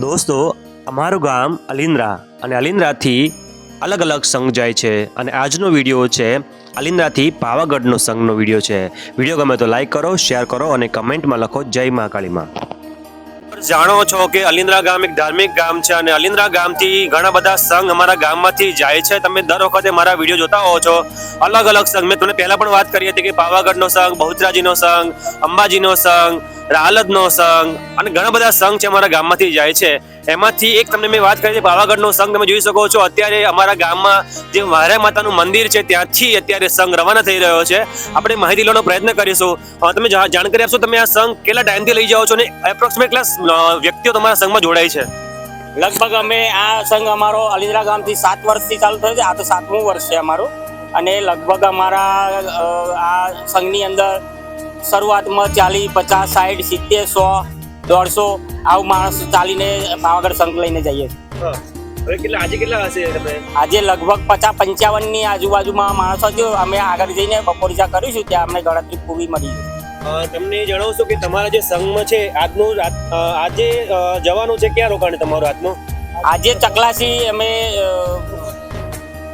દોસ્તો, અમારું ગામ અલિન્દ્રા અને અલિન્દ્રાથી અલગ અલગ સંઘ જાય છે અને આજનો વીડિયો છે અલિન્દ્રાથી પાવાગઢનો સંઘનો વીડિયો છે. વીડિયો ગમે તો લાઈક કરો, શેર કરો અને કમેન્ટમાં લખો જય મહાકાળીમાં જાણો છો કે અલિન્દ્રા ગામ એક ધાર્મિક ગામ છે અને અલિન્દ્રા ગામથી ઘણા બધા સંઘ અમારા ગામમાંથી જાય છે. તમે દર વખતે મારા વીડિયો જોતા હોવ છો. અલગ અલગ સંઘ. મેં તમને પહેલા પણ વાત કરી હતી કે પાવાગઢનો સંઘ, બહુચરાજીનો સંઘ, અંબાજીનો સંઘ રાલદનો સંઘ અને ઘણા બધા સંઘ છે અમારા ગામમાંથી જાય છે. એમાંથી એક તમને મેં વાત કરી છે, પાવાગઢનો સંઘ તમે જોઈ શકો છો. અત્યારે અમારા ગામમાં જે વારે માતાનું મંદિર છે, ત્યાંથી અત્યારે સંઘ રવાના થઈ રહ્યો છે. આપણે માહિતી લેવાનો પ્રયત્ન કરીશું. તમે જાણકારી આપશો તમે આ સંઘ કેટલા ટાઈમથી લઈ જાઓ છો અને એપ્રોક્સિમેટ કેટલા વ્યક્તિઓ તમારા સંઘમાં જોડાય છે? લગભગ અમે આ સંઘ અમારો અલિન્દ્રા ગામથી સાત વર્ષથી ચાલુ થયો છે. આ તો સાતમું વર્ષ છે અમારું. અને લગભગ અમારા આ સંઘની અંદર શરૂઆતમાં ચાલી પચાસ સાઠ સિત્તેર સો દોઢસો આવું માણસ ચાલીને પાવાગઢ સંઘ લઈને જઈએ છીએ. કેટલા આજે કેટલા હશે તમે? આજે લગભગ પચાસ પંચાવનની આજુબાજુમાં માણસો જો અમે આગળ જઈને બપોર ચા કરીશું ત્યાં અમને ગણતરી પૂરી મળી તમને જણાવશો કે તમારા જે સંઘમાં છે આજનું આજે જવાનું છે ક્યાં રોકાણ તમારું આજનું આજે ચકલાસી અમે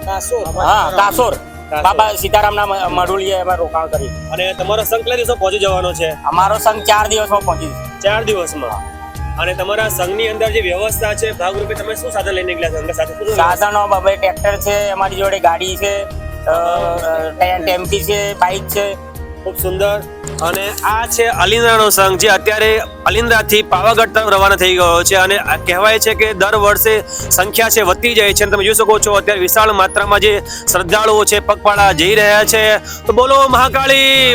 કાસોર. હા કાસોર. બાબા સીતારામના મ- મઢુલીએ અમે રોકાણ કર્યું. અને તમારો સંઘ કેટલા દિવસો પહોંચી જવાનો છે? અમારો સંઘ ચાર દિવસમાં પહોંચી ચાર દિવસમાં. અને તમારા સંઘની અંદર જે વ્યવસ્થા છે ભાગરૂપે તમે શું સાધન લઈને નીકળ્યા છો? સાથે સાધનો બાબા ટ્રેક્ટર છે અમારી જોડે ગાડી છે ટેમ્પી છે બાઇક છે. ખૂબ સુંદર. અને આ છે અલિન્દ્રાનો સંઘ, જે અત્યારે અલિન્દ્રાથી પાવાગઢ તરફ રવાના થઈ ગયો છે. અને કહેવાય છે કે દર વર્ષે સંખ્યા છે વધતી જાય છે. અને તમે જોઈ શકો છો, અત્યારે વિશાળ માત્રામાં જે શ્રદ્ધાળુઓ છે પગપાળા જઈ રહ્યા છે. તો બોલો, મહાકાળી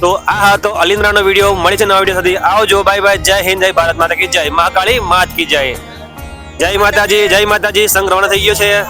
તો આ હતો અલિન્દ્રાનો વીડિયો. મળી છે નવા વીડિયો સાથે. આવજો. Bye bye. જય હિન્દ, જય ભારત માતા કી જય. મહાકાળી માત કી જય. જય માતાજી જય માતાજી. સંઘ રવાના થઈ ગયો છે.